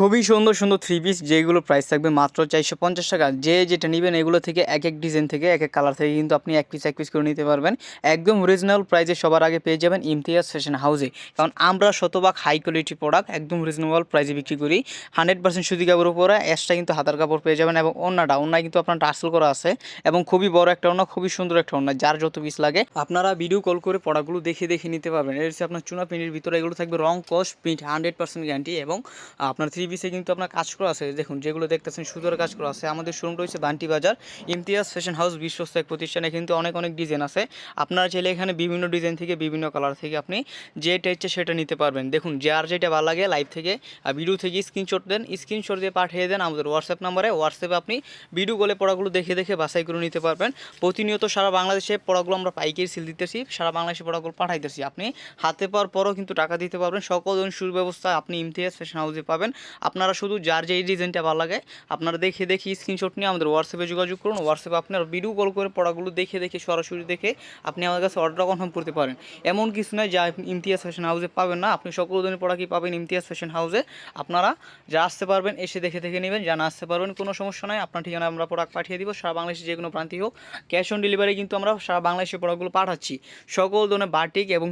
খুবই সুন্দর সুন্দর থ্রি পিস যেগুলো প্রাইস থাকবে মাত্র চারশো পঞ্চাশ টাকা। যে যেটা নেবেন এগুলো থেকে এক এক ডিজাইন থেকে এক এক কালার থেকে কিন্তু আপনি এক পিস এক পিস করে নিতে পারবেন। একদম রিজনেবল প্রাইসে সবার আগে পেয়ে যাবেন ইমতিয়াজ ফ্যাশন হাউসে কারণ আমরা শতভাগ হাই কোয়ালিটি প্রোডাক্ট একদম রিজনেবল প্রাইসে বিক্রি করি। হান্ড্রেড পার্সেন্ট সুতি কাপড় উপরে এক্সট্রা কিন্তু হাতার কাপড় পেয়ে যাবেন এবং অন্যটা অন্য কিন্তু আপনার টার্সেল করা আছে এবং খুবই বড় একটা অন্য খুবই সুন্দর একটা অন্য যার যত পিস লাগে। আপনারা ভিডিও কল করে প্রোডাক্টগুলো দেখে দেখে নিতে পারবেন। এর আপনার চুনা প্রিন্টের ভিতরে এগুলো থাকবে রং cost print hundred percent guarantee এবং আপনার থ্রি পিসে কিন্তু আপনার কাজ করা আছে। দেখুন, যেগুলো দেখতেছেন সুন্দর কাজ করা আছে। আমাদের শোরুম রয়েছে বান্টি বাজার। ইমতিয়াজ ফ্যাশন হাউস বিশ্বস্ত এক প্রতিষ্ঠানে কিন্তু অনেক অনেক ডিজাইন আছে। আপনারা চাইলে এখানে বিভিন্ন ডিজাইন থেকে, বিভিন্ন কালার থেকে আপনি যেটা ইচ্ছে সেটা নিতে পারবেন। দেখুন, যার যেটা ভালো লাগে লাইভ থেকে আর ভিডিও থেকে স্ক্রিনশট দেন স্ক্রিনশট দিয়ে পাঠিয়ে দেন আমাদের হোয়াটসঅ্যাপ নাম্বারে হোয়াটসঅ্যাপে আপনি ভিডিও কলে পড়াগুলো দেখে দেখে বাছাই করে নিতে পারবেন। প্রতিনিয়ত সারা বাংলাদেশে পড়াগুলো আমরা পাইকারি সিল দিতেছি, সারা বাংলাদেশে পড়াগুলো পাঠাইতেছি। আপনি হাতে পাওয়ার পরও কিন্তু টাকা দিতে পারবেন। সকল সুব্যবস্থা আপনি ইমতিয়াজ ফ্যাশন হাউসে পাবেন। আপনারা শুধু যার যেই ডিজাইনটা ভালো লাগে, আপনারা দেখে দেখে স্ক্রিনশট নিয়ে আমাদের হোয়াটসঅ্যাপে যোগাযোগ করুন। হোয়াটসঅ্যাপে আপনার ভিডিও কল করে পড়াগুলো দেখে দেখে, সরাসরি দেখে আপনি আমাদের কাছে অর্ডার কনফার্ম করতে পারেন। এমন কিছু নয় যা ইমতিয়াজ ফ্যাশন হাউসে পাবেন না। আপনি সকল ধরনের পড়া কি পাবেন ইমতিয়াজ ফ্যাশন হাউসে আপনারা যা আসতে পারবেন এসে দেখে দেখে নেবেন। যা না আসতে পারবেন কোনো সমস্যা নয় আপনার ঠিকানা আমরা প্রোডাক্ট পাঠিয়ে দিব। সারা বাংলাদেশে যে কোনো প্রান্তিক হোক। ক্যাশ অন ডেলিভারি কিন্তু আমরা সারা বাংলাদেশে প্রোডাক্টগুলো পাঠাচ্ছি। সকল ধরনের বাটিক এবং